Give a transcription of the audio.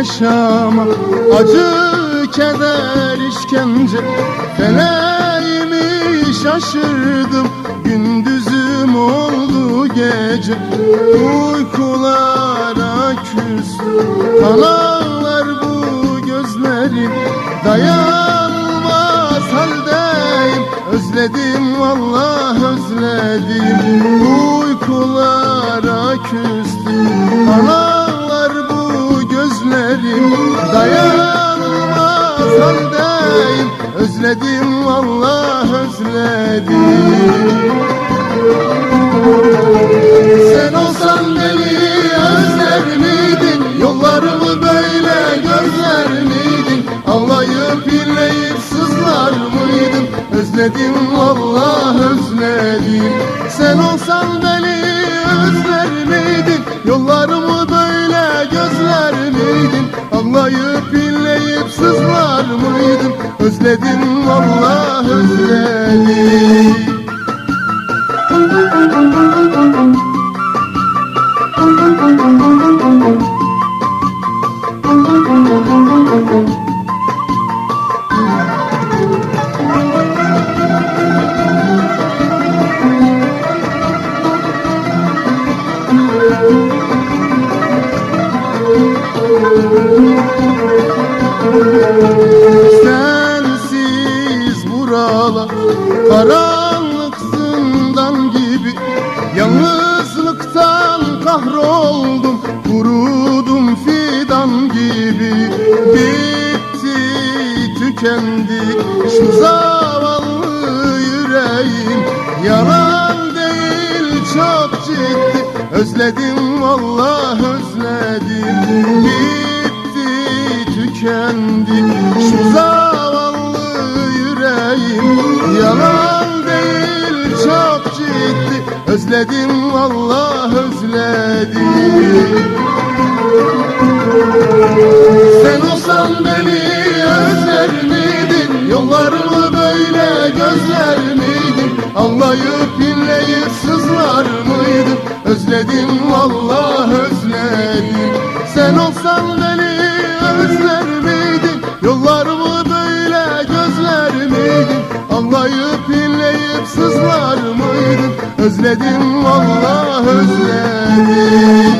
Yaşama acı keder işkence. Feleğimi şaşırdım gündüzüm oldu gece. Uykulara küstüm kanarlar bu gözlerim Dayanmaz haldeyim özledim vallahi özledim. Uykulara küstüm haldeyim özledim vallahi özledim sen olsan beni özler miydin? Yollarımı böyle gözler miydin? Ağlayıp inleyip sızlar mıydın? Özledim vallahi özledim Sen olsan beni Ağlayıp inleyip sızlar mıydın? Özledim vallahi özledim Buralar karanlık gibi Yalnızlıktan kahroldum. Kurudum fidan gibi. Bitti tükendi. Şu zavallı yüreğim Yalan değil çok ciddi. Özledim vallahi özledim. Bitti tükendi. Şu zavallı özledim vallahi özledim sen olsan beni özler miydin? Yollarımı böyle gözler miydin? Anlayıp inleyip sızlar mıydın? Özledim vallahi özledim Sen olsan beni özler miydin? Yollarımı böyle gözler miydin? Anlayıp inleyip sızlar? Özledim valla özledim.